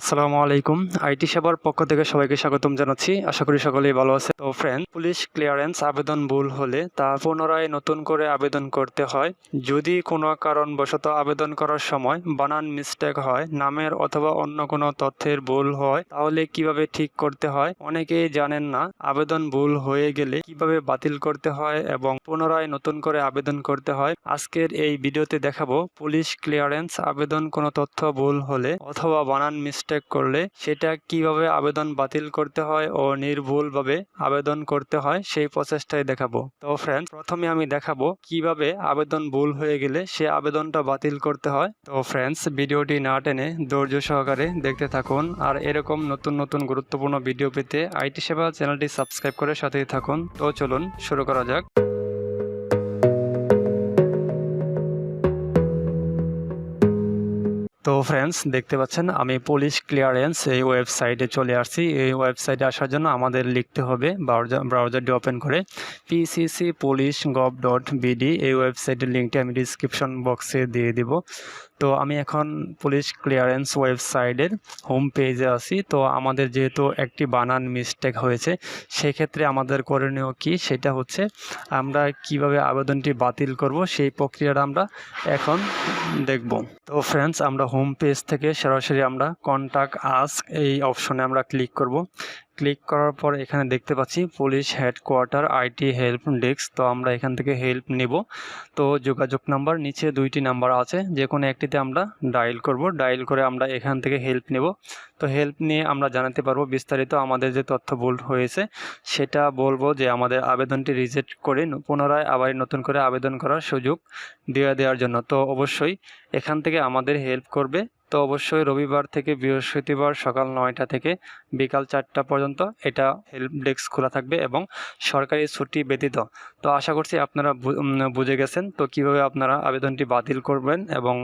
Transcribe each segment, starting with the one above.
আসসালামু আলাইকুম। আইটি সেবার পক্ষ থেকে সবাইকে স্বাগতম জানাচ্ছি। আশা করি সকলেই ভালো আছে তো ফ্রেন্ড পুলিশ ক্লিয়ারেন্স আবেদন ভুল হলে তা পুনরায় নতুন করে আবেদন করতে হয়। যদি কোনো কারণবশত আবেদন করার সময় বানান মিস্টেক হয়, নামের অথবা অন্য কোনো তথ্যের ভুল হয়, তাহলে কীভাবে ঠিক করতে হয়? অনেকেই জানেন না আবেদন ভুল হয়ে গেলে কীভাবে বাতিল করতে হয় এবং পুনরায় নতুন করে আবেদন করতে হয়। আজকের এই ভিডিওতে দেখাবো। পুলিশ ক্লিয়ারেন্স আবেদন কোনো তথ্য ভুল হলে অথবা বানান মিস্টেক করলে সেটা কীভাবে আবেদন বাতিল করতে হয় ও নির্ভুলভাবে আবেদন করতে হয় সেই প্রসেসটাই দেখাবো। তো ফ্রেন্ডস প্রথমে আমি দেখাবো কীভাবে আবেদন ভুল হয়ে গেলে সে আবেদনটা বাতিল করতে হয়। তো ফ্রেন্ডস ভিডিওটি না টেনে ধৈর্য সহকারে দেখতে থাকুন। আর এরকম নতুন নতুন গুরুত্বপূর্ণ ভিডিও পেতে আইটি সেবা চ্যানেলটি সাবস্ক্রাইব করে সাথেই থাকুন। তো চলুন শুরু করা যাক। তো ফ্রেন্ডস দেখতে পাচ্ছেন, আমি পুলিশ ক্লিয়ারেন্স এই ওয়েবসাইটে চলে আসছি। এই ওয়েবসাইটে আসার জন্য আমাদের লিখতে হবে ব্রাউজার ব্রাউজারটি ওপেন করে। PCC police gov dot BD এই ওয়েবসাইটের লিঙ্কটি আমি ডিসক্রিপশন বক্সে দিয়ে দিব। তো আমি এখন পুলিশ ক্লিয়ারেন্স ওয়েবসাইটের হোম পেজে আসি তো আমাদের যেহেতু একটি বানান মিস্টেক হয়েছে, সেক্ষেত্রে আমাদের করণীয় কি? সেটা হচ্ছে আমরা কীভাবে আবেদনটি বাতিল করব, সেই প্রক্রিয়াটা আমরা এখন দেখব। তো ফ্রেন্ডস আমরা হোম পেজ থেকে সরাসরি আমরা কন্ট্যাক্ট আস্ক এই অপশনে আমরা ক্লিক করব। ক্লিক করার পর এখানে দেখতে পাচ্ছি police headquarter IT help desk তো আমরা এখান থেকে হেল্প নিব। তো যোগাযোগ নাম্বার নিচে দুইটি নাম্বার আছে, যে কোনো একটিতে আমরা ডায়াল করব। ডায়াল করে আমরা এখান থেকে হেল্প নেব। তো হেল্প নিয়ে আমরা জানাতে পারব বিস্তারিত আমাদের যে তথ্য ভুল হয়েছে, সেটা বলব যে আমাদের আবেদনটি রিজেক্ট করে পুনরায় আবার নতুন করে আবেদন করার সুযোগ দিয়ে দেওয়ার জন্য। তো অবশ্যই এখান থেকে আমাদের হেল্প করবে। তো অবশ্যই রবিবার থেকে বৃহস্পতিবার সকাল নয়টা থেকে বিকাল চারটা পর্যন্ত এটা হেল্প ডেস্ক খোলা থাকবে এবং সরকারি ছুটি ব্যতীত। তো আশা করছি আপনারা বুঝে গেছেন। তো কীভাবে আপনারা আবেদনটি বাতিল করবেন এবং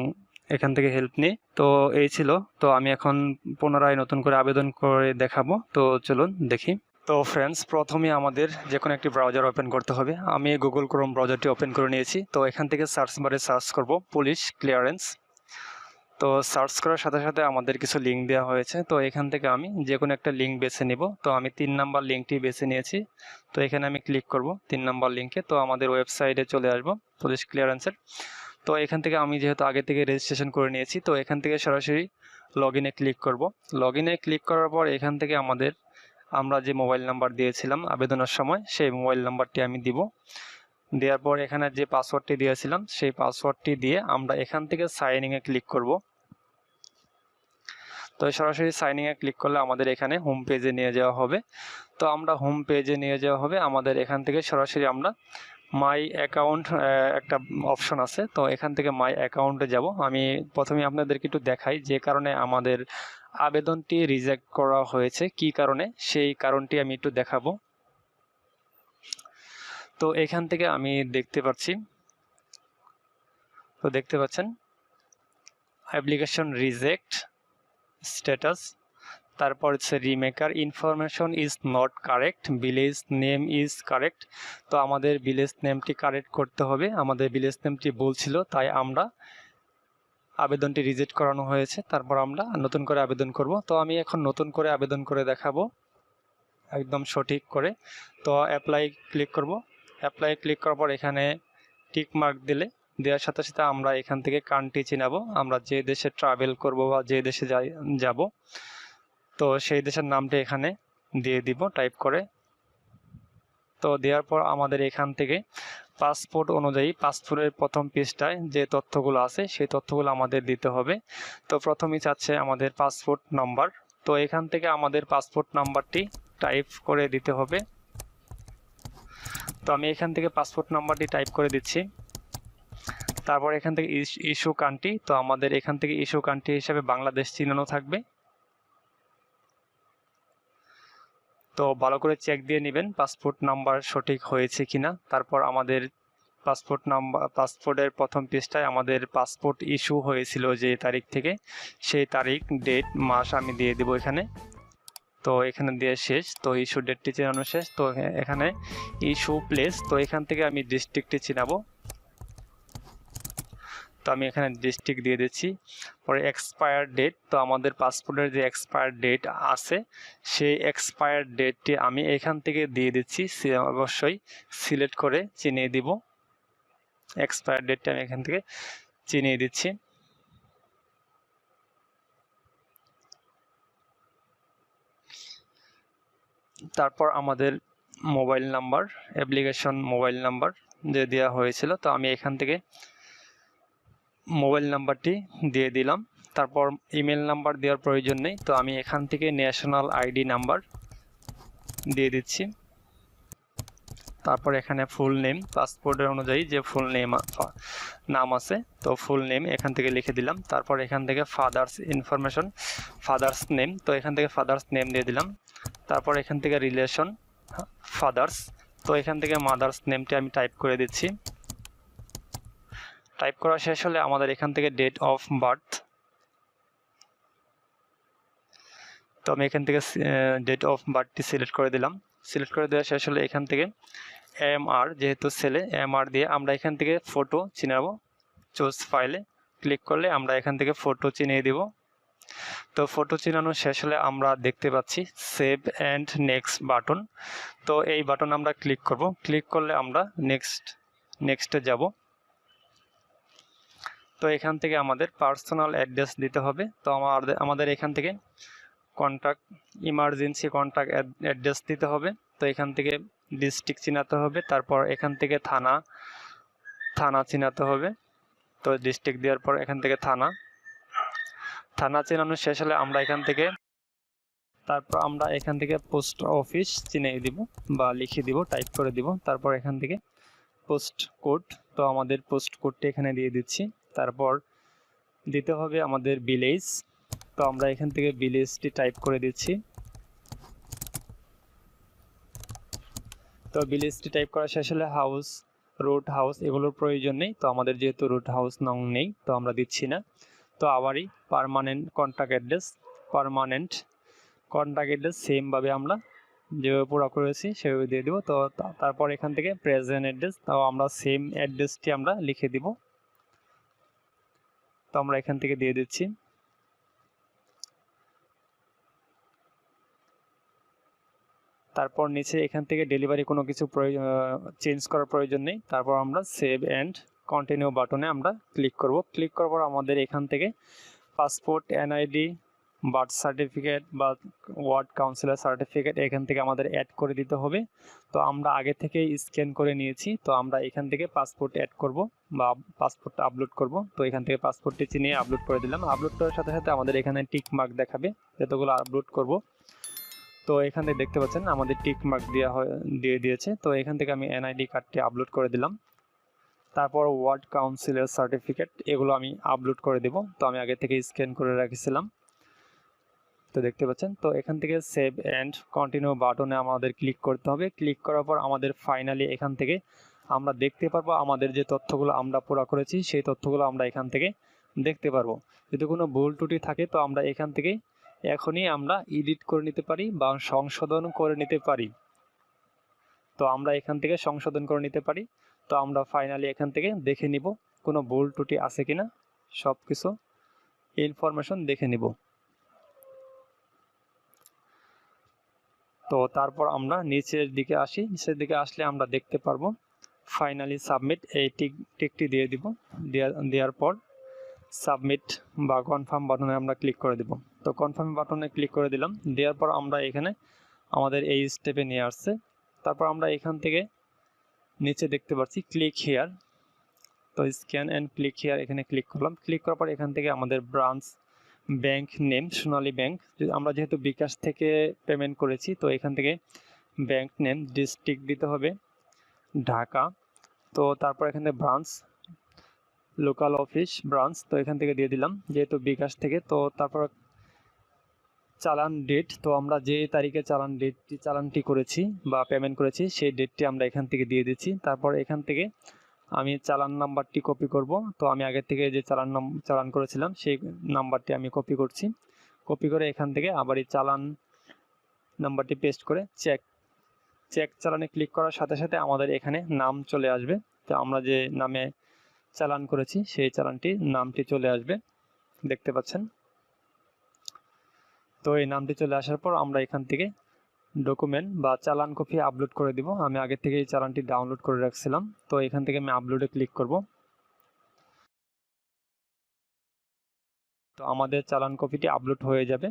এখান থেকে হেল্প নিয়ে। তো এই ছিল। তো আমি এখন পুনরায় নতুন করে আবেদন করে দেখাবো। তো চলুন দেখি। তো ফ্রেন্ডস প্রথমে আমাদের যে কোনো একটি ব্রাউজার ওপেন করতে হবে। আমি গুগল ক্রোম ব্রাউজারটি ওপেন করে নিয়েছি। তো এখান থেকে সার্চ বারে সার্চ করব পুলিশ ক্লিয়ারেন্স তো সার্চ করার সাথে সাথে আমাদের কিছু লিঙ্ক দেওয়া হয়েছে। তো এখান থেকে আমি যে কোনো একটা লিঙ্ক বেছে নেব। তো আমি তিন নাম্বার লিঙ্কটি বেছে নিয়েছি। তো এখানে আমি ক্লিক করব তিন নাম্বার লিঙ্কে তো আমাদের ওয়েবসাইটে চলে আসব। পুলিশ ক্লিয়ারেন্সের তো এখান থেকে আমি যেহেতু আগে থেকে রেজিস্ট্রেশন করে নিয়েছি, তো এখান থেকে সরাসরি লগ ইনে ক্লিক করব। লগ ইনে ক্লিক করার পর এখান থেকে আমাদের আমরা যে মোবাইল নাম্বার দিয়েছিলাম আবেদনের সময়, সেই মোবাইল নাম্বারটি আমি দিব। দেওয়ার পর এখানে যে পাসওয়ার্ডটি দিয়েছিলাম, সেই পাসওয়ার্ডটি দিয়ে আমরা এখান থেকে সাইনিংয়ে ক্লিক করব। তো সরাসরি সাইনিংয়ে ক্লিক করলে আমাদের এখানে হোম পেজে নিয়ে যাওয়া হবে। তো আমরা হোম পেজে নিয়ে যাওয়া হবে। আমাদের এখান থেকে সরাসরি আমরা মাই অ্যাকাউন্ট একটা অপশন আছে। তো এখান থেকে মাই অ্যাকাউন্টে যাব। আমি প্রথমে আপনাদেরকে একটু দেখাই যে কারণে আমাদের আবেদনটি রিজেক্ট করা হয়েছে। কি কারণে? সেই কারণটি আমি একটু দেখাবো। তো এখান থেকে আমি দেখতে পাচ্ছি। তো দেখতে পাচ্ছেন অ্যাপ্লিকেশন রিজেক্ট স্ট্যাটাস তারপর হচ্ছে remarks information is not correct village name is correct তো আমাদের ভিলেজ নেমটি কারেক্ট করতে হবে, আমাদের ভিলেজ নেমটি ভুল ছিল, তাই আমরা আবেদনটি রিজেক্ট করানো হয়েছে, তারপর আমরা নতুন করে আবেদন করব। তো আমি এখন নতুন করে আবেদন করে দেখাবো, একদম সঠিক করে। তো অ্যাপ্লাই ক্লিক করব। অ্যাপ্লাই ক্লিক করার পর এখানে টিক মার্ক দিলে, দেওয়ার সাথে সাথে আমরা এখান থেকে কান্ট্রি চিনাবো। আমরা যে দেশে ট্রাভেল করব বা যে দেশে যাব, তো সেই দেশের নামটা এখানে দিয়ে দিব টাইপ করে। তো দেওয়ার পর আমাদের এখান থেকে পাসপোর্ট অনুযায়ী পাসপোর্টের প্রথম পৃষ্ঠায় যে তথ্যগুলো আছে, সেই তথ্যগুলো আমাদের দিতে হবে। তো প্রথমেই চাচ্ছে আমাদের পাসপোর্ট নাম্বার তো এখান থেকে আমাদের পাসপোর্ট নাম্বারটি টাইপ করে দিতে হবে। তো আমি এখান থেকে পাসপোর্ট নাম্বারটি টাইপ করে দিচ্ছি। তারপর এখান থেকে ইস্যু কান্ট্রি তো আমাদের এখান থেকে ইস্যু কান্ট্রি হিসাবে বাংলাদেশ চিহ্ন থাকবে। তো ভালো করে চেক দিয়ে নেবেন পাসপোর্ট নাম্বার সঠিক হয়েছে কিনা। তারপর আমাদের পাসপোর্ট নাম্বার পাসপোর্টের প্রথম পৃষ্ঠায় আমাদের পাসপোর্ট ইস্যু হয়েছিল যে তারিখ থেকে, সেই তারিখ ডেট মাস আমি দিয়ে দেবো এখানে। তো এখানে দিয়ে শেষ। তো ইস্যু ডেটটি চেনানো শেষ। তো এখানে ইস্যু প্লেস তো এখান থেকে আমি ডিস্ট্রিক্টটি চিনাবো। তো আমি এখানে ডিস্ট্রিক্ট দিয়ে দিচ্ছি। পরে এক্সপায়ার ডেট তো আমাদের পাসপোর্টের যে এক্সপায়ার ডেট আছে, সেই এক্সপায়ার ডেটটি আমি এখান থেকে দিয়ে দিচ্ছি। অবশ্যই সিলেক্ট করে চিনিয়ে দিব। এক্সপায়ার ডেটটা আমি এখান থেকে চিনিয়ে দিচ্ছি। তারপর আমাদের mobile number, application mobile number যে দেওয়া হয়েছিল, তো আমি এখান থেকে মোবাইল নাম্বারটি দিয়ে দিলাম। তারপর ইমেল নাম্বার দেওয়ার প্রয়োজন নেই, তো আমি এখান থেকে ন্যাশনাল আইডি নাম্বার দিয়ে দিচ্ছি। তারপর এখানে ফুল নেম পাসপোর্টের অনুযায়ী যে ফুল নেম নাম আছে, তো ফুল নেম এখান থেকে লিখে দিলাম। তারপর এখান থেকে ফাদার্স ইনফরমেশন ফাদার্স নেম তো এখান থেকে ফাদার্স নেম দিয়ে দিলাম। তারপর এখান থেকে রিলেশন ফাদার্স তো এখান থেকে মাদার্স নেমটি আমি টাইপ করে দিচ্ছি। টাইপ করা শেষ হলে আমাদের এখান থেকে ডেট অফ বার্থ তো আমি এখান থেকে ডেট অফ বার্থটি সিলেক্ট করে দিলাম। সিলেক্ট করে দেওয়া শেষ হলে এখান থেকে এম আর যেহেতু ছেলে এম আর দিয়ে আমরা এখান থেকে ফটো চিনাবো। চুজ ফাইলে ক্লিক করলে আমরা এখান থেকে ফটো চিনিয়ে দিব। তো ফটো চিনানো শেষ হলে আমরা দেখতে পাচ্ছি সেভ অ্যান্ড নেক্সট বাটন তো এই বাটন আমরা ক্লিক করব। ক্লিক করলে আমরা নেক্সট নেক্সটে যাব। তো এখান থেকে আমাদের পার্সোনাল অ্যাড্রেস দিতে হবে। তো আমাদের আমাদের এখান থেকে কন্ট্যাক্ট ইমার্জেন্সি কন্ট্যাক্ট অ্যাড্রেস দিতে হবে। তো এখান থেকে ডিস্ট্রিক্ট চিনাতে হবে, তারপর এখান থেকে থানা থানা চিনাতে হবে। তো ডিস্ট্রিক্ট দেওয়ার পর এখান থেকে থানা। থানা চেনানো শেষ হলে আমরা এখান থেকে, তারপর আমরা এখান থেকে পোস্ট অফিস চিনিয়ে দিব বা লিখে দিব, টাইপ করে দিব। তারপর এখান থেকে পোস্ট কোড, তো আমাদের পোস্ট কোডটি এখানে দিয়ে দিচ্ছি। তারপর দিতে হবে আমাদের ভিলেজ, তো আমরা এখান থেকে ভিলেজটি টাইপ করে দিচ্ছি। তো ভিলেজটি টাইপ করা শেষ হলে হাউস রুট হাউস এগুলোর প্রয়োজন নেই। তো আমাদের যেহেতু রুট হাউস নং নেই, তো আমরা দিচ্ছি না। তো আবারই permanent contact address permanent contact address সেমভাবে আমরা যেভাবে পুরো করেছি, সেভাবে দিয়ে দিব। তো তারপর এখান থেকে প্রেজেন্ট অ্যাড্রেস তাও আমরা সেম অ্যাড্রেসটি আমরা লিখে দিব। তো আমরা এখান থেকে দিয়ে দিচ্ছি। তারপর নিচে এখান থেকে ডেলিভারি কোনো কিছু চেঞ্জ করার প্রয়োজন নেই। তারপর আমরা সেভ অ্যান্ড কন্টিনিউ বাটনে আমরা ক্লিক করব। ক্লিক করার পর আমাদের এখান থেকে পাসপোর্ট এনআইডি বার্থ সার্টিফিকেট বা ওয়ার্ড কাউন্সিলার সার্টিফিকেট এখান থেকে আমাদের অ্যাড করে দিতে হবে। তো আমরা আগে থেকেই স্ক্যান করে নিয়েছি। তো আমরা এখান থেকে পাসপোর্ট অ্যাড করব বা পাসপোর্টটা আপলোড করব। তো এখান থেকে পাসপোর্টটি চিনিয়ে আপলোড করে দিলাম। আপলোড করার সাথে সাথে আমাদের এখানে টিক মার্ক দেখাবে। যতগুলো আপলোড করব তো এখান দেখতে পাচ্ছেন আমাদের টিক মার্ক দেওয়া হয়, দিয়ে দিয়েছে। তো এখান থেকে আমি এনআইডি কার্ডটি আপলোড করে দিলাম। তারপর ওয়ার্ড কাউন্সিলের সার্টিফিকেট এগুলো আমি আপলোড করে দেব। তো আমি আগে থেকে স্ক্যান করে রেখেছিলাম। তো দেখতে পাচ্ছেন, তো এখান থেকে সেভ অ্যান্ড কন্টিনিউ বাটনে আমাদের ক্লিক করতে হবে। ক্লিক করার পর আমাদের ফাইনালি এখান থেকে আমরা দেখতে পারব আমাদের যে তথ্যগুলো আমরা পুরা করেছি, সেই তথ্যগুলো আমরা এখান থেকে দেখতে পারব। যদি কোনো ভুল ত্রুটি থাকে, তো আমরা এখান থেকে এখনই আমরা এডিট করে নিতে পারি বা সংশোধন করে নিতে পারি। তো আমরা এখান থেকে সংশোধন করে নিতে পারি। তো আমরা ফাইনালি এখান থেকে দেখে নিব কোনো ভুল ত্রুটি আছে কি না সব কিছু ইনফরমেশন দেখে নিব। তো তারপর আমরা নিচের দিকে আসি। নিচের দিকে আসলে আমরা দেখতে পারব। ফাইনালি সাবমিট এই টিক, টিকটি দিয়ে দিব। দেওয়ার পর সাবমিট বা কনফার্ম বাটনে আমরা ক্লিক করে দেব। তো কনফার্ম বাটনে ক্লিক করে দিলাম। দেওয়ার পর আমরা এখানে আমাদের এই স্টেপে নিয়ে আসছে। তারপর আমরা এখান থেকে নিচে দেখতে পাচ্ছি ক্লিক হেয়ার তো স্ক্যান অ্যান্ড ক্লিক হেয়ার এখানে ক্লিক করলাম। ক্লিক করার পর এখান থেকে আমাদের branch bank name Sonali bank আমরা যেহেতু বিকাশ থেকে পেমেন্ট করেছি, তো এখান থেকে ব্যাংক নেম ডিস্ট্রিক্ট দিতে হবে, ঢাকা। তো তারপর এখানে ব্রাঞ্চ লোকাল অফিস ব্রাঞ্চ তো এখান থেকে দিয়ে দিলাম, যেহেতু বিকাশ থেকে। তো তারপর চালান ডেট তো আমরা যে তারিখে চালান ডেটটি চালানটি করেছি বা পেমেন্ট করেছি, সেই ডেটটি আমরা এখান থেকে দিয়ে দিচ্ছি। তারপর এখান থেকে আমি চালান নাম্বারটি কপি করব। তো আমি আগের থেকে যে চালান চালান করেছিলাম, সেই নাম্বারটি আমি কপি করছি। কপি করে এখান থেকে আবার এই চালান নাম্বারটি পেস্ট করে চেক চেক চালানে ক্লিক করার সাথে সাথে আমাদের এখানে নাম চলে আসবে। তো আমরা যে নামে চালান করেছি, সেই চালানটি নামটি চলে আসবে। দেখতে পাচ্ছেন? তো এই নামটি চলে আসার পর আমরা এখান থেকে ডকুমেন্ট বা চালান কপি আপলোড করে দিব। আমি আগে থেকে এই চালানটি ডাউনলোড করে রাখছিলাম। তো এখান থেকে আমি আপলোডে ক্লিক করব। তো আমাদের চালান কপিটি আপলোড হয়ে যাবে।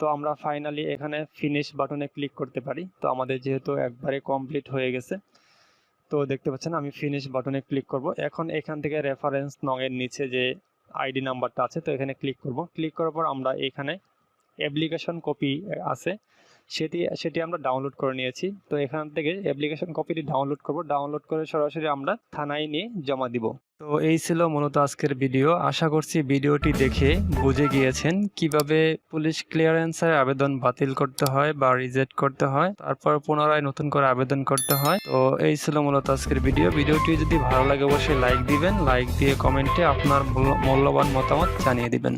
তো আমরা ফাইনালি এখানে ফিনিশ বাটনে ক্লিক করতে পারি। তো আমাদের যেহেতু একবারে কমপ্লিট হয়ে গেছে, তো দেখতে পাচ্ছেন আমি ফিনিশ বাটনে ক্লিক করব। এখন এখান থেকে রেফারেন্স নংয়ের নিচে যে আইডি নাম্বারটা আছে, তো এখানে ক্লিক করব। ক্লিক করার পর আমরা এখানে অ্যাপ্লিকেশন কপি আছে। সেটি সেটি আমরা ডাউনলোড করে নিয়েছি। তো এখান থেকে অ্যাপ্লিকেশন কপিটি ডাউনলোড করব। ডাউনলোড করে সরাসরি আমরা থানায় নিয়ে জমা দিব। তো এই ছিল মূলত আজকের ভিডিও। আশা করছি ভিডিওটি দেখে বুঝে গিয়েছেন কীভাবে পুলিশ ক্লিয়ারেন্সের আবেদন বাতিল করতে হয় বা রিজেক্ট করতে হয়। তারপর পুনরায় নতুন করে আবেদন করতে হয়। তো এই ছিল মূলত আজকের ভিডিও। ভিডিওটি যদি ভালো লাগে, অবশ্যই লাইক দিবেন। লাইক দিয়ে কমেন্টে আপনার মূল্যবান মতামত জানিয়ে দিবেন।